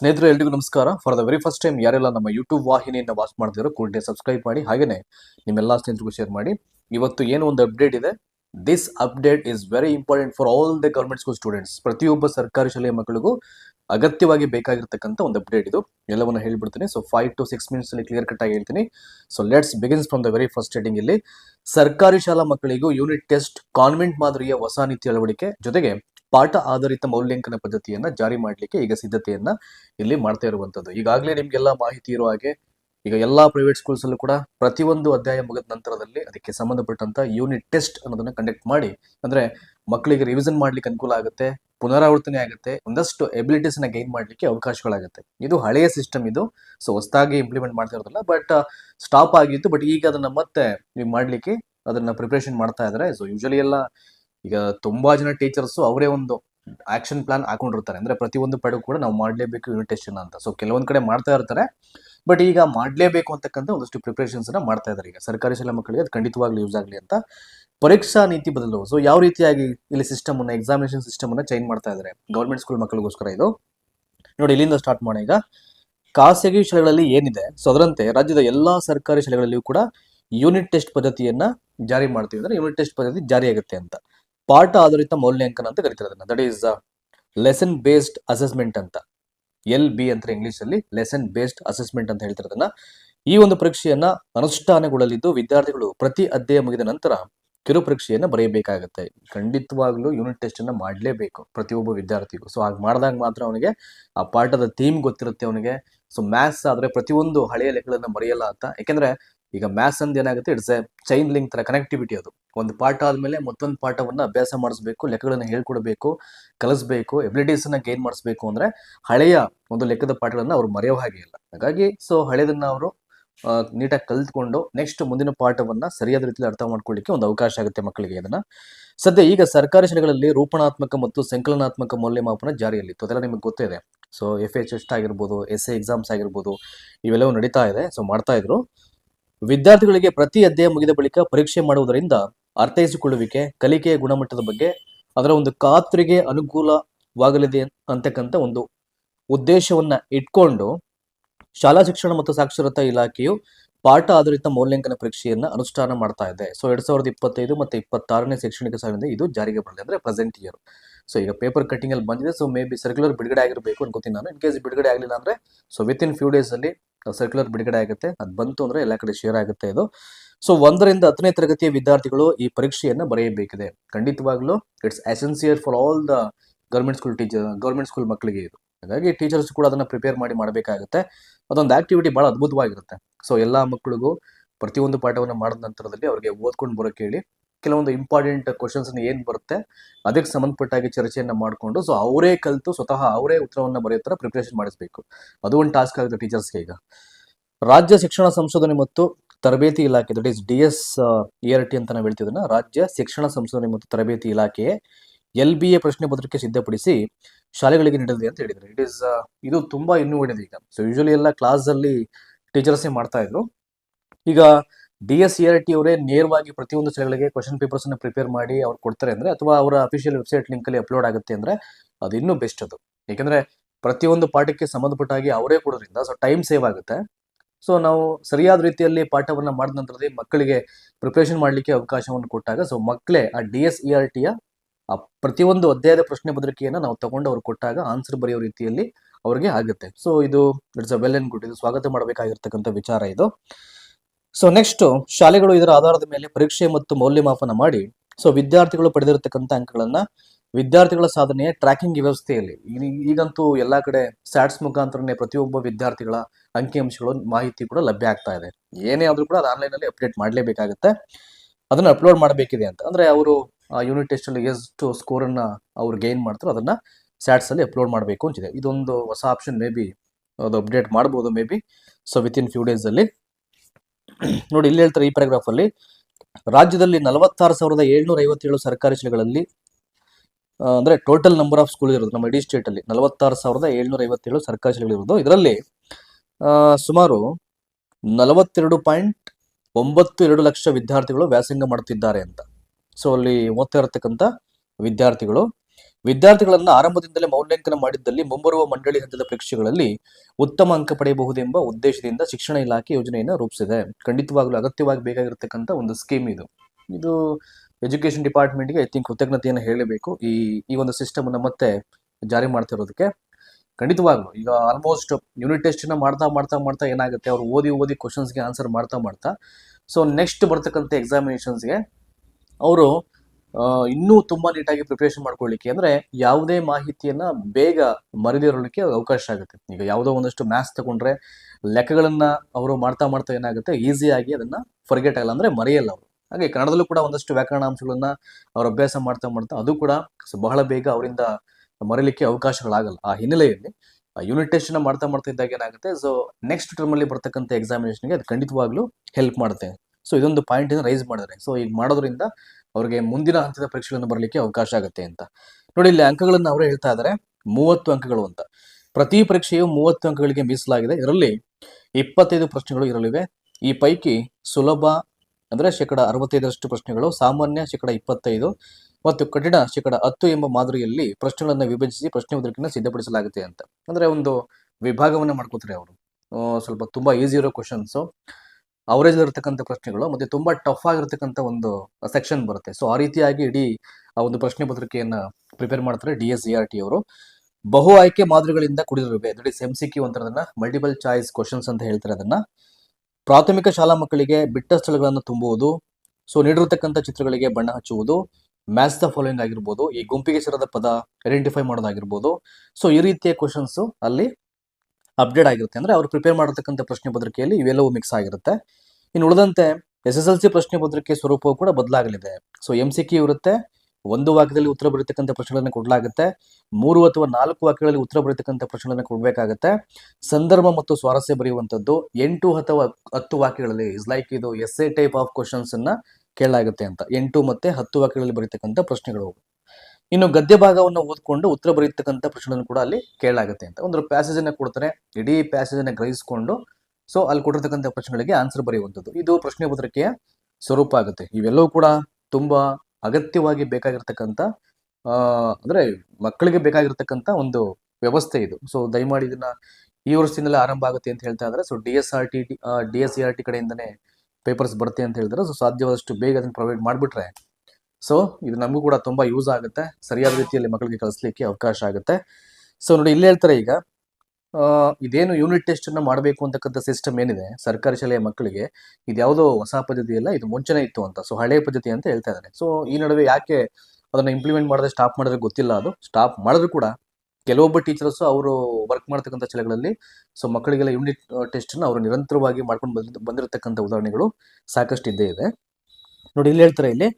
ಸ್ನೇಹಿತರೆ, ಎಲ್ರಿಗೂ ನಮಸ್ಕಾರ. For the very first time ಯಾರೆಲ್ಲ ನಮ್ಮ ಯೂಟ್ಯೂಬ್ ವಾಹಿನಿಯನ್ನು ವಾಚ್ ಮಾಡ್ತಿದ್ರು, ಕೂಡಲೇ ಸಬ್ಸ್ಕ್ರೈಬ್ ಮಾಡಿ. ಹಾಗೆಯೇ ನಿಮ್ಮೆಲ್ಲ ಸ್ನೇಹಿತರಿಗೂ ಶೇರ್ ಮಾಡಿ. ಇವತ್ತು ಏನು ಒಂದು ಅಪ್ಡೇಟ್ ಇದೆ? This update is very important for all the government school students ಪ್ರತಿಯೊಬ್ಬ ಸರ್ಕಾರಿ ಶಾಲೆಯ ಮಕ್ಕಳಿಗೂ ಅಗತ್ಯವಾಗಿ ಬೇಕಾಗಿರ್ತಕ್ಕಂಥ ಒಂದು ಅಪ್ಡೇಟ್ ಇದು. ಎಲ್ಲವನ್ನು ಹೇಳ್ಬಿಡ್ತೀನಿ. So five to six minutes ಅಲ್ಲಿ ಕ್ಲಿಯರ್ ಕಟ್ ಆಗಿ ಹೇಳ್ತೀನಿ. So let's begins from the very first stating ಇಲ್ಲಿ. ಸರ್ಕಾರಿ ಶಾಲಾ ಮಕ್ಕಳಿಗೂ ಯೂನಿಟ್ ಟೆಸ್ಟ್ ಕಾನ್ವೆಂಟ್ ಮಾದರಿಯ ಹೊಸ ನೀತಿ ಅಳವಡಿಕೆ ಜೊತೆಗೆ ಪಾಠ ಆಧಾರಿತ ಮೌಲ್ಯಾಂಕನ ಪದ್ಧತಿಯನ್ನ ಜಾರಿ ಮಾಡಲಿಕ್ಕೆ ಈಗ ಸಿದ್ಧತೆಯನ್ನ ಇಲ್ಲಿ ಮಾಡ್ತಾ ಇರುವಂತದ್ದು. ಈಗಾಗಲೇ ನಿಮ್ಗೆಲ್ಲ ಮಾಹಿತಿ ಇರುವ ಹಾಗೆ ಈಗ ಎಲ್ಲಾ ಪ್ರೈವೇಟ್ ಸ್ಕೂಲ್ಸ್ ಅಲ್ಲೂ ಕೂಡ ಪ್ರತಿಯೊಂದು ಅಧ್ಯಾಯ ಮುಗಿದ ನಂತರದಲ್ಲಿ ಅದಕ್ಕೆ ಸಂಬಂಧಪಟ್ಟಂತ ಯೂನಿಟ್ ಟೆಸ್ಟ್ ಅನ್ನೋದನ್ನ ಕಂಡಕ್ಟ್ ಮಾಡಿ, ಅಂದ್ರೆ ಮಕ್ಕಳಿಗೆ ರಿವಿಷನ್ ಮಾಡ್ಲಿಕ್ಕೆ ಅನುಕೂಲ ಆಗುತ್ತೆ, ಪುನರಾವರ್ತನೆ ಆಗುತ್ತೆ, ಒಂದಷ್ಟು ಎಬಿಲಿಟೀಸ್ನ ಗೈನ್ ಮಾಡ್ಲಿಕ್ಕೆ ಅವಕಾಶಗಳಾಗುತ್ತೆ. ಇದು ಹಳೆಯ ಸಿಸ್ಟಮ್ ಇದು. ಸೊ ಹೊಸದಾಗಿ ಇಂಪ್ಲಿಮೆಂಟ್ ಮಾಡ್ತಾ ಇರೋದಿಲ್ಲ ಬಟ್ ಸ್ಟಾಪ್ ಆಗಿತ್ತು ಬಟ್ ಈಗ ಅದನ್ನ ಮತ್ತೆ ನೀವು ಮಾಡ್ಲಿಕ್ಕೆ ಅದನ್ನ ಪ್ರಿಪರೇಷನ್ ಮಾಡ್ತಾ ಇದ್ದಾರೆ ಸೊ ಯೂಶಲಿ ಎಲ್ಲ ಈಗ ತುಂಬಾ ಜನ ಟೀಚರ್ಸ್ ಅವರೇ ಒಂದು ಆಕ್ಷನ್ ಪ್ಲಾನ್ ಹಾಕೊಂಡಿರ್ತಾರೆ. ಅಂದ್ರೆ ಪ್ರತಿಯೊಂದು ಪಡೆಗೂ ಕೂಡ ನಾವು ಮಾಡಲೇಬೇಕು ಯೂನಿಟ್ ಟೆಸ್ಟ್ ಅಂತ. ಸೊ ಕೆಲವೊಂದ್ ಕಡೆ ಮಾಡ್ತಾ ಇರ್ತಾರೆ. ಬಟ್ ಈಗ ಮಾಡಲೇಬೇಕು ಅಂತಕ್ಕಂಥ ಒಂದಷ್ಟು ಪ್ರಿಪರೇಷನ್ಸ್ ಅನ್ನ ಮಾಡ್ತಾ ಇದ್ದಾರೆ ಈಗ. ಸರ್ಕಾರಿ ಶಾಲಾ ಮಕ್ಕಳಿಗೆ ಅದು ಖಂಡಿತವಾಗ್ಲೂ ಯೂಸ್ ಆಗಲಿ ಅಂತ ಪರೀಕ್ಷಾ ನೀತಿ ಬದಲು. ಸೊ ಯಾವ ರೀತಿಯಾಗಿ ಇಲ್ಲಿ ಸಿಸ್ಟಮ್ ಅನ್ನ ಎಕ್ಸಾಮಿನೇಷನ್ ಸಿಸ್ಟಮ್ ಅನ್ನ ಚೇಂಜ್ ಮಾಡ್ತಾ ಇದ್ದಾರೆ ಗೌರ್ಮೆಂಟ್ ಸ್ಕೂಲ್ ಮಕ್ಕಳಿಗೋಸ್ಕರ ಇದು. ನೋಡಿ, ಇಲ್ಲಿಂದ ಸ್ಟಾರ್ಟ್ ಮಾಡಿ ಈಗ. ಖಾಸಗಿ ಶಾಲೆಗಳಲ್ಲಿ ಏನಿದೆ? ಸೊ ಅದರಂತೆ ರಾಜ್ಯದ ಎಲ್ಲಾ ಸರ್ಕಾರಿ ಶಾಲೆಗಳಲ್ಲಿಯೂ ಕೂಡ ಯೂನಿಟ್ ಟೆಸ್ಟ್ ಪದ್ಧತಿಯನ್ನ ಜಾರಿ ಮಾಡ್ತೀವಿ ಅಂದ್ರೆ ಯೂನಿಟ್ ಟೆಸ್ಟ್ ಪದ್ಧತಿ ಜಾರಿಯಾಗುತ್ತೆ ಅಂತ. ಪಾಠ ಆಧಾರಿತ ಮೌಲ್ಯಾಂಕನ ಅಂತ ಕರಿತಾರೆ ಅದನ್ನ. That is lesson based assessment ಅಂತ. ಎಲ್ ಬಿ ಅಂತ ಇಂಗ್ಲಿಷ್ ಅಲ್ಲಿ ಲೆಸನ್ ಬೇಸ್ಡ್ ಅಸೆಸ್ಮೆಂಟ್ ಅಂತ ಹೇಳ್ತಾರೆ ಅದನ್ನ ಈ ಒಂದು ಪರೀಕ್ಷೆಯನ್ನ ಅನುಷ್ಠಾನಗೊಳ್ಳಲಿದ್ದು ವಿದ್ಯಾರ್ಥಿಗಳು ಪ್ರತಿ ಅಧ್ಯಾಯ ಮುಗಿದ ನಂತರ ಕಿರು ಪರೀಕ್ಷೆಯನ್ನ ಬರೆಯಬೇಕಾಗುತ್ತೆ. ಖಂಡಿತವಾಗ್ಲೂ ಯೂನಿಟ್ ಟೆಸ್ಟ್ ಅನ್ನ ಮಾಡಲೇಬೇಕು ಪ್ರತಿಯೊಬ್ಬ ವಿದ್ಯಾರ್ಥಿಗೂ. ಸೊ ಹಾಗೆ ಮಾಡಿದಾಗ ಮಾತ್ರ ಅವನಿಗೆ ಆ ಪಾಠದ ಥೀಮ್ ಗೊತ್ತಿರುತ್ತೆ ಅವನಿಗೆ. ಸೊ ಮ್ಯಾಥ್ಸ್ ಆದ್ರೆ ಪ್ರತಿಯೊಂದು ಹಳೆಯ ಲೆಕ್ಕಗಳನ್ನ ಬರೆಯಲ್ಲ ಅಂತ. ಯಾಕೆಂದ್ರೆ ಈಗ ಮ್ಯಾಥ್ಸ್ ಅಂದ್ ಏನಾಗುತ್ತೆ ಇಟ್ಸ್ ಎ ಚೈನ್ ಲಿಂಕ್ ತರ ಕನೆಕ್ಟಿವಿಟಿ ಅದು. ಒಂದು ಪಾಠ ಆದಮೇಲೆ ಮತ್ತೊಂದು ಪಾಠವನ್ನು ಅಭ್ಯಾಸ ಮಾಡಿಸ್ಬೇಕು, ಲೆಕ್ಕಗಳನ್ನು ಹೇಳ್ಕೊಡ್ಬೇಕು, ಕಲಿಸ್ಬೇಕು ಎಬಿಲಿಟೀಸ್ ಗೈನ್ ಮಾಡಿಸ್ಬೇಕು ಅಂದ್ರೆ ಹಳೆಯ ಒಂದು ಲೆಕ್ಕದ ಪಾಠಗಳನ್ನು ಅವರು ಮರೆಯೋ ಹಾಗೆ ಇಲ್ಲ. ಹಾಗಾಗಿ ಸೊ ಹಳೆಯದನ್ನು ಅವರು ನೀಟಾಗಿ ಕಲಿತ್ಕೊಂಡು ನೆಕ್ಸ್ಟ್ ಮುಂದಿನ ಪಾಠವನ್ನು ಸರಿಯಾದ ರೀತಿಯಲ್ಲಿ ಅರ್ಥ ಮಾಡ್ಕೊಳ್ಳಿಕ್ಕೆ ಒಂದು ಅವಕಾಶ ಆಗುತ್ತೆ ಮಕ್ಕಳಿಗೆ ಅದನ್ನ ಸದ್ಯ ಈಗ ಸರ್ಕಾರಿ ಶಾಲೆಗಳಲ್ಲಿ ರೂಪಣಾತ್ಮಕ ಮತ್ತು ಸಂಕಲನಾತ್ಮಕ ಮೌಲ್ಯಮಾಪನ ಜಾರಿಯಲ್ಲಿತ್ತು. ಅದೆಲ್ಲ ನಿಮಗೆ ಗೊತ್ತೇ ಇದೆ. ಸೊ ಎಫ್ ಎಚ್ ಎಸ್ಟ್ ಆಗಿರ್ಬೋದು ಎಸ್ ಎ ಎಕ್ಸಾಮ್ಸ್ ಆಗಿರ್ಬೋದು, ಇವೆಲ್ಲವೂ ನಡೀತಾ ಇದೆ. ಸೊ ಮಾಡ್ತಾ ಇದ್ರು. ವಿದ್ಯಾರ್ಥಿಗಳಿಗೆ ಪ್ರತಿ ಅಧ್ಯಾಯ ಮುಗಿದ ಬಳಿಕ ಪರೀಕ್ಷೆ ಮಾಡುವುದರಿಂದ ಅರ್ಥೈಸಿಕೊಳ್ಳುವಿಕೆ, ಕಲಿಕೆಯ ಗುಣಮಟ್ಟದ ಬಗ್ಗೆ ಅದರ ಒಂದು ಖಾತ್ರಿಗೆ ಅನುಕೂಲವಾಗಲಿದೆ ಅಂತಕ್ಕಂಥ ಒಂದು ಉದ್ದೇಶವನ್ನ ಇಟ್ಕೊಂಡು ಶಾಲಾ ಶಿಕ್ಷಣ ಮತ್ತು ಸಾಕ್ಷರತಾ ಇಲಾಖೆಯು ಪಾಠ ಆಧಾರಿತ ಮೌಲ್ಯಾಂಕನ ಪರೀಕ್ಷೆಯನ್ನ ಅನುಷ್ಠಾನ ಮಾಡ್ತಾ ಇದೆ. ಸೊ ಎರಡ್ ಸಾವಿರದ ಇಪ್ಪತ್ತೈದು ಮತ್ತೆ ಇಪ್ಪತ್ತಾರನೇ ಶೈಕ್ಷಣಿಕ ಸಾಲಿನಿಂದ ಇದು ಜಾರಿಗೆ ಬರಲಿದೆ. ಅಂದ್ರೆ ಪ್ರೆಸೆಂಟ್ ಇಯರ್ ಸೊ ಈಗ ಪೇಪರ್ ಕಟ್ಟಿಂಗ್ ಅಲ್ಲಿ ಬಂದಿದೆ. ಸೊ ಮೇ ಬಿ ಸರ್ಕ್ಯುಲರ್ ಬಿಡುಗಡೆ ಆಗಿರಬೇಕು ಅನ್ಕೋತೀನಿ ನಾನು. ಇನ್ ಕೇಸ್ ಬಿಡುಗಡೆ ಆಗಲಿಲ್ಲ ಅಂದ್ರೆ so within few days ಅಲ್ಲಿ ಸರ್ಕ್ಯುಲರ್ ಬಿಡುಗಡೆ ಆಗುತ್ತೆ. ಅದು ಬಂತು ಅಂದ್ರೆ ಎಲ್ಲ ಕಡೆ ಶೇರ್ ಆಗುತ್ತೆ ಇದು. ಸೊ ಒಂದರಿಂದ ಹತ್ತನೇ ತರಗತಿಯ ವಿದ್ಯಾರ್ಥಿಗಳು ಈ ಪರೀಕ್ಷೆಯನ್ನ ಬರೆಯಬೇಕಿದೆ. ಖಂಡಿತವಾಗಲೂ it's essential for all the government school teacher government school ಮಕ್ಕಳಿಗೆ ಇದು. ಹಾಗಾಗಿ ಟೀಚರ್ಸ್ ಕೂಡ ಅದನ್ನ ಪ್ರಿಪೇರ್ ಮಾಡಿ ಮಾಡಬೇಕಾಗುತ್ತೆ. ಅದೊಂದು ಆಕ್ಟಿವಿಟಿ ಬಹಳ ಅದ್ಭುತವಾಗಿರುತ್ತೆ. ಸೊ ಎಲ್ಲಾ ಮಕ್ಕಳಿಗೂ ಪ್ರತಿಯೊಂದು ಪಾಠವನ್ನು ಮಾಡಿದ ನಂತರದಲ್ಲಿ ಅವರಿಗೆ ಓದ್ಕೊಂಡು ಬರೋಕೆ ಹೇಳಿ. ಕೆಲವೊಂದು ಇಂಪಾರ್ಟೆಂಟ್ ಕ್ವಶನ್ಸ್ ಏನ್ ಬರುತ್ತೆ, ಅದಕ್ಕೆ ಸಂಬಂಧಪಟ್ಟಾಗಿ ಚರ್ಚೆಯನ್ನ ಮಾಡಿಕೊಂಡು ಸೊ ಅವರೇ ಕಲಿತು ಸ್ವತಃ ಅವರೇ ಉತ್ತರವನ್ನ ಬರೆಯೋ ಥರ ಪ್ರಿಪ್ರೇಷನ್ ಮಾಡಿಸ್ಬೇಕು. ಅದು ಒಂದು ಟಾಸ್ಕ್ ಆಗುತ್ತೆ ಟೀಚರ್ಸ್ಗೆ ಈಗ. ರಾಜ್ಯ ಶಿಕ್ಷಣ ಸಂಶೋಧನೆ ಮತ್ತು ತರಬೇತಿ ಇಲಾಖೆ that is D S E R T ಅಂತ ನಾವು ಹೇಳ್ತಿದ್ದನ್ನ ರಾಜ್ಯ ಶಿಕ್ಷಣ ಸಂಶೋಧನೆ ಮತ್ತು ತರಬೇತಿ ಇಲಾಖೆ ಎಲ್ ಬಿ ಎ ಪ್ರಶ್ನೆ ಪತ್ರಿಕೆ ಸಿದ್ಧಪಡಿಸಿ ಶಾಲೆಗಳಿಗೆ ನೀಡಲಿದೆ ಅಂತ ಹೇಳಿದ್ರು. ಇಟ್ ಇಸ್ ಇದು ತುಂಬಾ ಇನ್ನೂ ಈಗ. ಸೊ ಯೂಶಲಿ ಎಲ್ಲ ಕ್ಲಾಸ್ ಅಲ್ಲಿ ಟೀಚರ್ಸೇ ಮಾಡ್ತಾ ಇದ್ರು. ಈಗ D S C R T ಅವರೇ ನೇರವಾಗಿ ಪ್ರತಿಯೊಂದು ಸ್ಥಳಗಳಿಗೆ ಕ್ವಶನ್ ಪೇಪರ್ಸ್ ಅನ್ನು ಪ್ರಿಪೇರ್ ಮಾಡಿ ಅವ್ರು ಕೊಡ್ತಾರೆ ಅಂದ್ರೆ ಅಥವಾ ಅವರ ಅಫಿಷಿಯಲ್ ವೆಬ್ಸೈಟ್ ಲಿಂಕ್ ಅಲ್ಲಿ ಅಪ್ಲೋಡ್ ಆಗುತ್ತೆ ಅಂದ್ರೆ ಅದು ಇನ್ನೂ ಬೆಸ್ಟ್ ಅದು. ಯಾಕಂದ್ರೆ ಪ್ರತಿಯೊಂದು ಪಾಠಕ್ಕೆ ಸಂಬಂಧಪಟ್ಟ ಹಾಗೆ ಅವರೇ ಕೊಡೋದ್ರಿಂದ ಸೊ ಟೈಮ್ ಸೇವ್ ಆಗುತ್ತೆ. ಸೊ ನಾವು ಸರಿಯಾದ ರೀತಿಯಲ್ಲಿ ಪಾಠವನ್ನ ಮಾಡಿದ ನಂತರದಲ್ಲಿ ಮಕ್ಕಳಿಗೆ ಪ್ರಿಪರೇಷನ್ ಮಾಡಲಿಕ್ಕೆ ಅವಕಾಶವನ್ನು ಕೊಟ್ಟಾಗ ಸೊ ಮಕ್ಕಳೇ ಆ ಡಿ ಎಸ್ ಇ ಆರ್ ಟಿಯ ಆ ಪ್ರತಿಯೊಂದು ಅಧ್ಯಾಯದ ಪ್ರಶ್ನೆ ಪತ್ರಿಕೆಯನ್ನ ನಾವು ತಗೊಂಡು ಅವ್ರು ಕೊಟ್ಟಾಗ ಆನ್ಸರ್ ಬರೆಯೋ ರೀತಿಯಲ್ಲಿ ಅವ್ರಿಗೆ ಆಗುತ್ತೆ. ಸೊ ಇದು it's a well and good ಇದು ಸ್ವಾಗತ ಮಾಡಬೇಕಾಗಿರ್ತಕ್ಕಂಥ ವಿಚಾರ ಇದು. ಸೊ ನೆಕ್ಸ್ಟ್ ಶಾಲೆಗಳು ಇದರ ಆಧಾರದ ಮೇಲೆ ಪರೀಕ್ಷೆ ಮತ್ತು ಮೌಲ್ಯಮಾಪನ ಮಾಡಿ ಸೊ ವಿದ್ಯಾರ್ಥಿಗಳು ಪಡೆದಿರತಕ್ಕಂಥ ಅಂಕಗಳನ್ನ ವಿದ್ಯಾರ್ಥಿಗಳ ಸಾಧನೆಯ ಟ್ರ್ಯಾಕಿಂಗ್ ವ್ಯವಸ್ಥೆಯಲ್ಲಿ. ಈಗಂತೂ ಎಲ್ಲಾ ಕಡೆ ಸ್ಯಾಟ್ಸ್ ಮುಖಾಂತರನೇ ಪ್ರತಿಯೊಬ್ಬ ವಿದ್ಯಾರ್ಥಿಗಳ ಅಂಕಿಅಂಶಗಳು ಮಾಹಿತಿ ಕೂಡ ಲಭ್ಯ ಆಗ್ತಾ ಇದೆ. ಏನೇ ಆದ್ರೂ ಕೂಡ ಅದು ಆನ್ಲೈನ್ ಅಲ್ಲಿ ಅಪ್ಡೇಟ್ ಮಾಡಲೇಬೇಕಾಗುತ್ತೆ. ಅದನ್ನ ಅಪ್ಲೋಡ್ ಮಾಡಬೇಕಿದೆ ಅಂತ. ಅಂದ್ರೆ ಅವರು ಯೂನಿಟ್ ಟೆಸ್ಟ್ ಅಲ್ಲಿ ಎಷ್ಟು ಸ್ಕೋರ್ ಅನ್ನ ಅವ್ರು ಗೈನ್ ಮಾಡ್ತಾರೋ ಅದನ್ನ ಸ್ಯಾಟ್ಸ್ ಅಲ್ಲಿ ಅಪ್ಲೋಡ್ ಮಾಡಬೇಕು ಅಂತಿದೆ. ಇದೊಂದು ಹೊಸ ಆಪ್ಷನ್ ಮೇ ಬಿ ಅದು ಅಪ್ಡೇಟ್ ಮಾಡ್ಬೋದು maybe so within few days ಅಲ್ಲಿ ನೋಡಿ, ಇಲ್ಲಿ ಹೇಳ್ತಾರೆ ಈ ಪ್ಯಾರಾಗ್ರಾಫ್ ಅಲ್ಲಿ, ರಾಜ್ಯದಲ್ಲಿ ನಲವತ್ತಾರು ಸಾವಿರದ ಏಳ್ನೂರ ಐವತ್ತೇಳು ಸರ್ಕಾರಿ ಶಾಲೆಗಳಲ್ಲಿ ಅಂದ್ರೆ ಟೋಟಲ್ ನಂಬರ್ ಆಫ್ ಸ್ಕೂಲ್ ಇರೋದು, ನಮ್ಮ ಇಡೀ ಸ್ಟೇಟ್ ಅಲ್ಲಿ ನಲವತ್ತಾರು ಸಾವಿರದ ಏಳ್ನೂರ ಐವತ್ತೇಳು ಸರ್ಕಾರಿ ಶಾಲೆಗಳಿರೋದು ಇದರಲ್ಲಿ ಸುಮಾರು ನಲವತ್ತೆರಡು ಪಾಯಿಂಟ್ ಒಂಬತ್ತು ಎರಡು ಲಕ್ಷ ವಿದ್ಯಾರ್ಥಿಗಳು ವ್ಯಾಸಂಗ ಮಾಡುತ್ತಿದ್ದಾರೆ ಅಂತ. ಸೊ ಅಲ್ಲಿ ಓದ್ತಾ ಇರತಕ್ಕಂಥ ವಿದ್ಯಾರ್ಥಿಗಳು ವಿದ್ಯಾರ್ಥಿಗಳನ್ನ ಆರಂಭದಿಂದಲೇ ಮೌಲ್ಯಾಂಕನ ಮಾಡಿದ್ದಲ್ಲಿ ಮುಂಬರುವ ಮಂಡಳಿ ಹಂತದ ಪರೀಕ್ಷೆಗಳಲ್ಲಿ ಉತ್ತಮ ಅಂಕ ಪಡೆಯಬಹುದೆಂಬ ಉದ್ದೇಶದಿಂದ ಶಿಕ್ಷಣ ಇಲಾಖೆ ಯೋಜನೆಯನ್ನು ರೂಪಿಸಿದೆ. ಖಂಡಿತವಾಗ್ಲೂ ಅಗತ್ಯವಾಗಿ ಬೇಕಾಗಿರತಕ್ಕಂಥ ಒಂದು ಸ್ಕೀಮ್ ಇದು. ಇದು ಎಜುಕೇಶನ್ ಡಿಪಾರ್ಟ್ಮೆಂಟ್ಗೆ ಐ ಥಿಂಕ್ ಕೃತಜ್ಞತೆಯನ್ನು ಹೇಳಬೇಕು. ಈ ಈ ಒಂದು ಸಿಸ್ಟಮನ್ನು ಮತ್ತೆ ಜಾರಿ ಮಾಡ್ತಿರೋದಕ್ಕೆ. ಖಂಡಿತವಾಗ್ಲು ಈಗ ಆಲ್ಮೋಸ್ಟ್ ಯೂನಿಟ್ ಟೆಸ್ಟ್ನ ಮಾಡ್ತಾ ಮಾಡ್ತಾ ಮಾಡ್ತಾ ಏನಾಗುತ್ತೆ? ಅವ್ರು ಓದಿ ಓದಿ ಕ್ವಶನ್ಸ್ಗೆ ಆನ್ಸರ್ ಮಾಡ್ತಾ ಮಾಡ್ತಾ. ಸೊ ನೆಕ್ಸ್ಟ್ ಬರ್ತಕ್ಕಂಥ ಎಕ್ಸಾಮಿನೇಷನ್ಸ್ಗೆ ಅವರು ಇನ್ನೂ ತುಂಬಾ ನೀಟಾಗಿ ಪ್ರಿಪರೇಷನ್ ಮಾಡ್ಕೊಳ್ಳಿಕ್ಕೆ. ಅಂದ್ರೆ ಯಾವುದೇ ಮಾಹಿತಿಯನ್ನ ಬೇಗ ಮರೆದಿರಲಿಕ್ಕೆ ಅವಕಾಶ ಆಗುತ್ತೆ. ಈಗ ಯಾವುದೋ ಒಂದಷ್ಟು ಮ್ಯಾಥ್ಸ್ ತಗೊಂಡ್ರೆ ಲೆಕ್ಕಗಳನ್ನ ಅವರು ಮಾಡ್ತಾ ಮಾಡ್ತಾ ಏನಾಗುತ್ತೆ ಈಸಿಯಾಗಿ ಅದನ್ನ ಫರ್ಗೆಟ್ ಆಗಲ್ಲ. ಅಂದ್ರೆ ಮರೆಯಲ್ಲ ಅವರು. ಹಾಗೆ ಕನ್ನಡದಲ್ಲೂ ಕೂಡ ಒಂದಷ್ಟು ವ್ಯಾಕರಣಾಂಶಗಳನ್ನ ಅವ್ರ ಅಭ್ಯಾಸ ಮಾಡ್ತಾ ಮಾಡ್ತಾ ಅದು ಕೂಡ ಬಹಳ ಬೇಗ ಅವರಿಂದ ಮರೀಲಿಕ್ಕೆ ಅವಕಾಶಗಳಾಗಲ್ಲ. ಆ ಹಿನ್ನೆಲೆಯಲ್ಲಿ ಯೂನಿಟ್ ಟೆಸ್ಟ್ ಮಾಡ್ತಾ ಮಾಡ್ತಾ ಇದ್ದಾಗ ಏನಾಗುತ್ತೆ ಸೊ ನೆಕ್ಸ್ಟ್ ಟರ್ಮ್ ಅಲ್ಲಿ ಬರ್ತಕ್ಕಂಥ ಎಕ್ಸಾಮಿನೇಷನ್ಗೆ ಅದು ಖಂಡಿತವಾಗ್ಲೂ ಹೆಲ್ಪ್ ಮಾಡುತ್ತೆ. ಸೊ ಇದೊಂದು ಪಾಯಿಂಟ್ ರೈಸ್ ಮಾಡಿದ್ರೆ. ಸೊ ಈಗ ಮಾಡೋದ್ರಿಂದ ಅವ್ರಿಗೆ ಮುಂದಿನ ಹಂತದ ಪರೀಕ್ಷೆಗಳನ್ನು ಬರಲಿಕ್ಕೆ ಅವಕಾಶ ಆಗುತ್ತೆ ಅಂತ. ನೋಡಿ, ಇಲ್ಲಿ ಅಂಕಗಳನ್ನು ಅವರೇ ಹೇಳ್ತಾ ಇದ್ದಾರೆ ಮೂವತ್ತು ಅಂಕಗಳು ಅಂತ. ಪ್ರತಿ ಪರೀಕ್ಷೆಯು ಮೂವತ್ತು ಅಂಕಗಳಿಗೆ ಮೀಸಲಾಗಿದೆ. ಇದರಲ್ಲಿ ಇಪ್ಪತ್ತೈದು ಪ್ರಶ್ನೆಗಳು ಇರಲಿವೆ. ಈ ಪೈಕಿ ಸುಲಭ ಅಂದ್ರೆ ಶೇಕಡ ಅರವತ್ತೈದರಷ್ಟು ಪ್ರಶ್ನೆಗಳು, ಸಾಮಾನ್ಯ ಶೇಕಡ ಇಪ್ಪತ್ತೈದು ಮತ್ತು ಕಠಿಣ ಶೇಕಡ ಹತ್ತು ಎಂಬ ಮಾದರಿಯಲ್ಲಿ ಪ್ರಶ್ನೆಗಳನ್ನು ವಿಭಜಿಸಿ ಪ್ರಶ್ನೆ ಪತ್ರಿಕೆಯನ್ನು ಸಿದ್ಧಪಡಿಸಲಾಗುತ್ತೆ ಅಂತ. ಅಂದ್ರೆ ಒಂದು ವಿಭಾಗವನ್ನು ಮಾಡ್ಕೋತಾರೆ ಅವರು. ಸ್ವಲ್ಪ ತುಂಬಾ ಈಸಿ ಇರೋ ಕ್ವಶನ್ಸ್ ಅವರೇಜ್ ಇರತಕ್ಕಂಥ ಪ್ರಶ್ನೆಗಳು, ಮತ್ತೆ ತುಂಬಾ ಟಫ್ ಆಗಿರ್ತಕ್ಕಂಥ ಒಂದು ಸೆಕ್ಷನ್ ಬರುತ್ತೆ. ಸೊ ಆ ರೀತಿಯಾಗಿ ಇಡೀ ಆ ಒಂದು ಪ್ರಶ್ನೆ ಪತ್ರಿಕೆಯನ್ನ ಪ್ರಿಪೇರ್ ಮಾಡ್ತಾರೆ ಡಿ ಎಸ್ ಆರ್ ಟಿ ಅವರು. ಬಹು ಆಯ್ಕೆ ಮಾದರಿಗಳಿಂದ ಕುಡಿದಿರುವೆ that is M C Q multiple choice questions ಅಂತ ಹೇಳ್ತಾರೆ ಅದನ್ನ. ಪ್ರಾಥಮಿಕ ಶಾಲಾ ಮಕ್ಕಳಿಗೆ ಬಿಟ್ಟ ಸ್ಥಳಗಳನ್ನು ತುಂಬುವುದು. ಸೊ ನೀಡಿರತಕ್ಕಂಥ ಚಿತ್ರಗಳಿಗೆ ಬಣ್ಣ ಹಚ್ಚುವುದು. ಮ್ಯಾಚ್ ದ ಫಾಲೋಯಿಂಗ್ ಆಗಿರ್ಬೋದು. ಈ ಗುಂಪಿಗೆ ಸೇರದ ಪದ ಐಡೆಂಟಿಫೈ ಮಾಡೋದಾಗಿರ್ಬೋದು. ಸೊ ಈ ರೀತಿಯ ಕ್ವಶನ್ಸ್ ಅಲ್ಲಿ ಅಪ್ಡೇಟ್ ಆಗಿರುತ್ತೆ. ಅಂದರೆ ಅವರು ಪ್ರಿಪೇರ್ ಮಾಡಿರ್ತಕ್ಕಂಥ ಪ್ರಶ್ನೆ ಪತ್ರಿಕೆಯಲ್ಲಿ ಇವೆಲ್ಲವೂ ಮಿಕ್ಸ್ ಆಗಿರುತ್ತೆ. ಇನ್ನು ಉಳಿದಂತೆ ಎಸ್ ಎಸ್ ಎಲ್ ಸಿ ಪ್ರಶ್ನೆ ಪತ್ರಿಕೆ ಸ್ವರೂಪವು ಕೂಡ ಬದಲಾಗಲಿದೆ. ಸೊ ಎಂ ಸಿ ಕ್ಯೂ ಇರುತ್ತೆ. ಒಂದು ವಾಕ್ಯದಲ್ಲಿ ಉತ್ತರ ಬರೀತಕ್ಕಂಥ ಪ್ರಶ್ನೆಗಳನ್ನು ಕೊಡಲಾಗುತ್ತೆ. ಮೂರು ಅಥವಾ ನಾಲ್ಕು ವಾಕ್ಯಗಳಲ್ಲಿ ಉತ್ತರ ಬರೀತಕ್ಕಂಥ ಪ್ರಶ್ನೆಗಳನ್ನು ಕೊಡಬೇಕಾಗುತ್ತೆ. ಸಂದರ್ಭ ಮತ್ತು ಸ್ವಾರಸ್ಯ ಬರೆಯುವಂಥದ್ದು ಎಂಟು ಅಥವಾ ಹತ್ತು ವಾಕ್ಯಗಳಲ್ಲಿ ಇಸ್ ಲೈಕ್ ಇದು S A type of questions ಅನ್ನ ಕೇಳಲಾಗುತ್ತೆ ಅಂತ. ಎಂಟು ಮತ್ತೆ ಹತ್ತು ವಾಕ್ಯಗಳಲ್ಲಿ ಬರೀತಕ್ಕಂಥ ಪ್ರಶ್ನೆಗಳು. ಇನ್ನು ಗದ್ಯ ಭಾಗವನ್ನು ಓದ್ಕೊಂಡು ಉತ್ತರ ಬರೀತಕ್ಕಂಥ ಪ್ರಶ್ನೆಗಳನ್ನು ಕೂಡ ಅಲ್ಲಿ ಕೇಳಲಾಗುತ್ತೆ ಅಂತ. ಒಂದು ಪ್ಯಾಸೇಜ್ ಅನ್ನ ಕೊಡ್ತಾರೆ, ಇಡೀ ಪ್ಯಾಸೇಜ್ ಅನ್ನ ಗ್ರಹಿಸಿಕೊಂಡು ಸೊ ಅಲ್ಲಿ ಕೊಟ್ಟಿರ್ತಕ್ಕಂಥ ಪ್ರಶ್ನೆಗಳಿಗೆ ಆನ್ಸರ್ ಬರೆಯುವಂಥದ್ದು. ಇದು ಪ್ರಶ್ನೆ ಪತ್ರಿಕೆಯ ಸ್ವರೂಪ ಆಗುತ್ತೆ. ಇವೆಲ್ಲವೂ ಕೂಡ ತುಂಬಾ ಅಗತ್ಯವಾಗಿ ಬೇಕಾಗಿರ್ತಕ್ಕಂಥ ಅಂದ್ರೆ ಮಕ್ಕಳಿಗೆ ಬೇಕಾಗಿರ್ತಕ್ಕಂಥ ಒಂದು ವ್ಯವಸ್ಥೆ ಇದು. ಸೊ ದಯಮಾಡಿ ಇದನ್ನ ಈ ವರ್ಷದಿಂದಲೇ ಆರಂಭ ಆಗುತ್ತೆ ಅಂತ ಹೇಳ್ತಾ ಇದ್ದಾರೆ. So D S R T D S C R T ಕಡೆಯಿಂದನೇ papers ಬರುತ್ತೆ ಅಂತ ಹೇಳಿದ್ರೆ ಸೊ ಸಾಧ್ಯವಾದಷ್ಟು ಬೇಗ ಅದನ್ನು ಪ್ರೊವೈಡ್ ಮಾಡಿಬಿಟ್ರೆ ಸೊ ಇದು ನಮಗೂ ಕೂಡ ತುಂಬಾ ಯೂಸ್ ಆಗುತ್ತೆ. ಸರಿಯಾದ ರೀತಿಯಲ್ಲಿ ಮಕ್ಕಳಿಗೆ ಕಲಿಸ್ಲಿಕ್ಕೆ ಅವಕಾಶ ಆಗುತ್ತೆ. ಸೊ ನೋಡಿ ಇಲ್ಲಿ ಹೇಳ್ತಾರೆ ಈಗ ಇದೇನು ಯೂನಿಟ್ ಟೆಸ್ಟ್ ಅನ್ನ ಮಾಡಬೇಕು ಅಂತಕ್ಕಂಥ ಸಿಸ್ಟಮ್ ಏನಿದೆ, ಸರ್ಕಾರಿ ಶಾಲೆಯ ಮಕ್ಕಳಿಗೆ ಇದ್ಯಾವುದೋ ಹೊಸ ಪದ್ಧತಿ ಇಲ್ಲ ಇದು ಮುಂಚೆನೇ ಇತ್ತು ಅಂತ. ಸೊ ಹಳೆಯ ಪದ್ಧತಿ ಅಂತ ಹೇಳ್ತಾ ಇದ್ದಾರೆ. ಸೊ ಈ ನಡುವೆ ಯಾಕೆ ಅದನ್ನ ಇಂಪ್ಲಿಮೆಂಟ್ ಮಾಡಿದ್ರೆ ಸ್ಟಾಪ್ ಮಾಡಿದ್ರೆ ಗೊತ್ತಿಲ್ಲ ಅದು. ಸ್ಟಾಪ್ ಮಾಡಿದ್ರು ಕೂಡ ಕೆಲವೊಬ್ಬ ಟೀಚರ್ಸ್ ಅವರು ವರ್ಕ್ ಮಾಡ್ತಕ್ಕಂಥ ಶಾಲೆಗಳಲ್ಲಿ ಸೊ ಮಕ್ಕಳಿಗೆಲ್ಲ ಯೂನಿಟ್ ಟೆಸ್ಟ್ ಅನ್ನು ಅವರು ನಿರಂತರವಾಗಿ ಮಾಡ್ಕೊಂಡು ಬಂದಿರ್ ಬಂದಿರತಕ್ಕಂಥ ಉದಾಹರಣೆಗಳು ಸಾಕಷ್ಟು ಇದ್ದೇ ಇದೆ. ನೋಡಿ ಇಲ್ಲಿ ಹೇಳ್ತಾರೆ ಇಲ್ಲಿ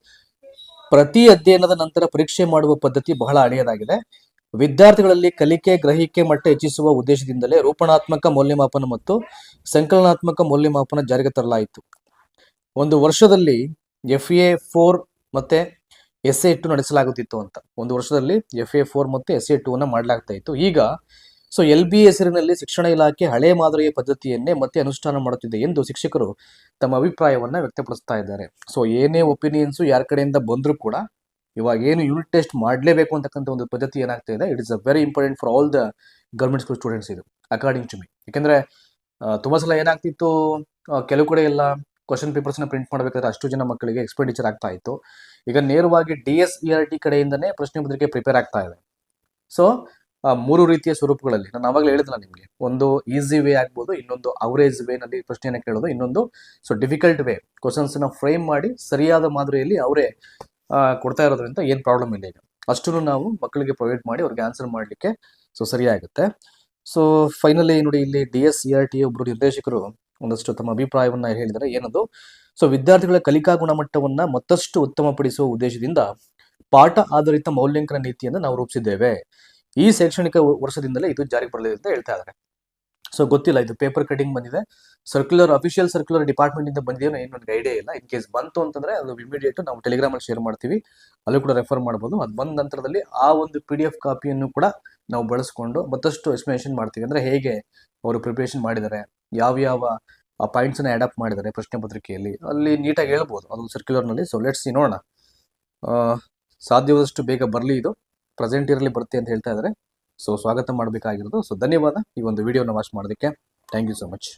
ಪ್ರತಿ ಅಧ್ಯಯನದ ನಂತರ ಪರೀಕ್ಷೆ ಮಾಡುವ ಪದ್ಧತಿ ಬಹಳ ಹಳೆಯದಾಗಿದೆ. ವಿದ್ಯಾರ್ಥಿಗಳಲ್ಲಿ ಕಲಿಕೆ, ಗ್ರಹಿಕೆ ಮಟ್ಟ ಹೆಚ್ಚಿಸುವ ಉದ್ದೇಶದಿಂದಲೇ ರೂಪಣಾತ್ಮಕ ಮೌಲ್ಯಮಾಪನ ಮತ್ತು ಸಂಕಲನಾತ್ಮಕ ಮೌಲ್ಯಮಾಪನ ಜಾರಿಗೆ ತರಲಾಯಿತು. ಒಂದು ವರ್ಷದಲ್ಲಿ ಎಫ್ ಎ ಫೋರ್ ಮತ್ತೆ ಎಸ್ ಎ ಟು ನಡೆಸಲಾಗುತ್ತಿತ್ತು ಅಂತ. ಒಂದು ವರ್ಷದಲ್ಲಿ ಎಫ್ ಎ ಫೋರ್ ಮತ್ತು ಎಸ್ ಎ ಟು ಅನ್ನ ಮಾಡಲಾಗ್ತಾ ಇತ್ತು. ಈಗ ಸೊ ಎಲ್ ಬಿ ಹೆಸರಿನಲ್ಲಿ ಶಿಕ್ಷಣ ಇಲಾಖೆ ಹಳೆ ಮಾದರಿಯ ಪದ್ಧತಿಯನ್ನೇ ಮತ್ತೆ ಅನುಷ್ಠಾನ ಮಾಡುತ್ತಿದೆ ಎಂದು ಶಿಕ್ಷಕರು ತಮ್ಮ ಅಭಿಪ್ರಾಯವನ್ನ ವ್ಯಕ್ತಪಡಿಸ್ತಾ ಇದ್ದಾರೆ. ಸೊ ಏನೇ ಒಪಿನಿಯನ್ಸು ಯಾರ ಕಡೆಯಿಂದ ಬಂದರೂ ಕೂಡ ಇವಾಗ ಏನು ಯೂನಿಟ್ ಟೆಸ್ಟ್ ಮಾಡಲೇಬೇಕು ಅಂತಕ್ಕಂಥ ಒಂದು ಪದ್ಧತಿ ಏನಾಗ್ತಾ ಇದೆ it is a very important for all the government school students ಇದು ಅಕಾರ್ಡಿಂಗ್ ಟು ಮಿ ಯಾಕೆಂದರೆ ತುಂಬ ಸಲ ಏನಾಗ್ತಿತ್ತು ಕೆಲವು ಕಡೆ ಎಲ್ಲ ಕ್ವಶನ್ ಪೇಪರ್ಸ್ನ ಪ್ರಿಂಟ್ ಮಾಡಬೇಕಾದ್ರೆ ಅಷ್ಟು ಜನ ಮಕ್ಕಳಿಗೆ ಎಕ್ಸ್ಪೆಂಡಿಚರ್ ಆಗ್ತಾ ಇತ್ತು. ಈಗ ನೇರವಾಗಿ D S E R T ಕಡೆಯಿಂದನೇ ಪ್ರಶ್ನೆ ಪತ್ರಿಕೆ ಪ್ರಿಪೇರ್ ಆಗ್ತಾ ಇದೆ. ಸೊ ಮೂರು ರೀತಿಯ ಸ್ವರೂಪಗಳಲ್ಲಿ. ನಾನು ಅವಾಗಲೇ ಹೇಳಿದ್ನಲ್ಲ ನಿಮಗೆ, ಒಂದು ಈಸಿ ವೇ ಆಗ್ಬೋದು, ಇನ್ನೊಂದು ಅವರೇಜ್ ವೇ ನಲ್ಲಿ ಪ್ರಶ್ನೆಯನ್ನು ಕೇಳೋದು, ಇನ್ನೊಂದು ಸೊ ಡಿಫಿಕಲ್ಟ್ ವೇ ಕ್ವಶನ್ಸ್ನ ಫ್ರೇಮ್ ಮಾಡಿ ಸರಿಯಾದ ಮಾದರಿಯಲ್ಲಿ ಅವರೇ ಕೊಡ್ತಾ ಇರೋದ್ರಿಂದ ಏನು ಪ್ರಾಬ್ಲಮ್ ಇಲ್ಲ ಈಗ. ಅಷ್ಟನ್ನು ನಾವು ಮಕ್ಕಳಿಗೆ ಪ್ರೊವೈಡ್ ಮಾಡಿ ಅವ್ರಿಗೆ ಆನ್ಸರ್ ಮಾಡಲಿಕ್ಕೆ ಸೊ ಸರಿಯಾಗುತ್ತೆ. ಸೊ ಫೈನಲಿ ನೋಡಿ ಇಲ್ಲಿ D S C R T ಒಬ್ಬರು ನಿರ್ದೇಶಕರು ಒಂದಷ್ಟು ತಮ್ಮ ಅಭಿಪ್ರಾಯವನ್ನ ಹೇಳಿದರೆ ಏನದು? ಸೊ ವಿದ್ಯಾರ್ಥಿಗಳ ಕಲಿಕಾ ಗುಣಮಟ್ಟವನ್ನ ಮತ್ತಷ್ಟು ಉತ್ತಮಪಡಿಸುವ ಉದ್ದೇಶದಿಂದ ಪಾಠ ಆಧಾರಿತ ಮೌಲ್ಯಾಂಕನ ನೀತಿಯನ್ನು ನಾವು ರೂಪಿಸಿದ್ದೇವೆ. ಈ ಶೈಕ್ಷಣಿಕ ವರ್ಷದಿಂದಲೇ ಇದು ಜಾರಿಗೆ ಬರಲಿದೆ ಅಂತ ಹೇಳ್ತಾ ಇದ್ದಾರೆ ಸೊ ಗೊತ್ತಿಲ್ಲ, ಇದು ಪೇಪರ್ ಕಟಿಂಗ್ ಬಂದಿದೆ. ಸರ್ಕ್ಯುಲರ್ ಅಫಿಷಿಯಲ್ ಸರ್ಕ್ಯುಲರ್ ಡಿಪಾರ್ಟ್ಮೆಂಟ್ ಇಂದ ಬಂದಿದೆಯೋ ಏನು ನನಗೆ ಐಡಿಯಾ ಇಲ್ಲ. ಇನ್ ಕೇಸ್ ಬಂತು ಅಂತಂದ್ರೆ ಅದು ಇಮಿಡಿಯೇಟ್ ನಾವು ಟೆಲಿಗ್ರಾಮ್ ಅಲ್ಲಿ ಶೇರ್ ಮಾಡ್ತೀವಿ. ಅಲ್ಲೂ ಕೂಡ ರೆಫರ್ ಮಾಡ್ಬೋದು. ಅದು ಬಂದ ನಂತರದಲ್ಲಿ ಆ ಒಂದು ಪಿ ಡಿ ಎಫ್ ಕಾಪಿಯನ್ನು ಕೂಡ ನಾವು ಬಳಸ್ಕೊಂಡು ಮತ್ತಷ್ಟು ಎಕ್ಸ್ಪ್ಲನೇಷನ್ ಮಾಡ್ತೀವಿ. ಅಂದ್ರೆ ಹೇಗೆ ಅವರು ಪ್ರಿಪರೇಷನ್ ಮಾಡಿದ್ದಾರೆ, ಯಾವ ಯಾವ ಪಾಯಿಂಟ್ಸ್ ಅನ್ನ ಅಡಾಪ್ಟ್ ಮಾಡಿದ್ದಾರೆ ಪ್ರಶ್ನೆ ಪತ್ರಿಕೆಯಲ್ಲಿ. ಅಲ್ಲಿ ನೀಟಾಗಿ ಹೇಳ್ಬೋದು. ಅದು ಸರ್ಕ್ಯುಲರ್ನಲ್ಲಿ ಸೊ ಲೆಟ್ಸ್ ನೋಡೋಣ. ಸಾಧ್ಯವಾದಷ್ಟು ಬೇಗ ಬರಲಿ ಇದು. ಪ್ರೆಸೆಂಟ್ ಇರಲಿ ಬರುತ್ತೆ ಅಂತ ಹೇಳ್ತಾ ಇದ್ದಾರೆ ಸೊ ಸ್ವಾಗತ ಮಾಡಬೇಕಾಗಿರೋದು. ಸೊ ಧನ್ಯವಾದ ಈ ಒಂದು ವಿಡಿಯೋನ ವಾಚ್ ಮಾಡೋದಕ್ಕೆ. Thank you so much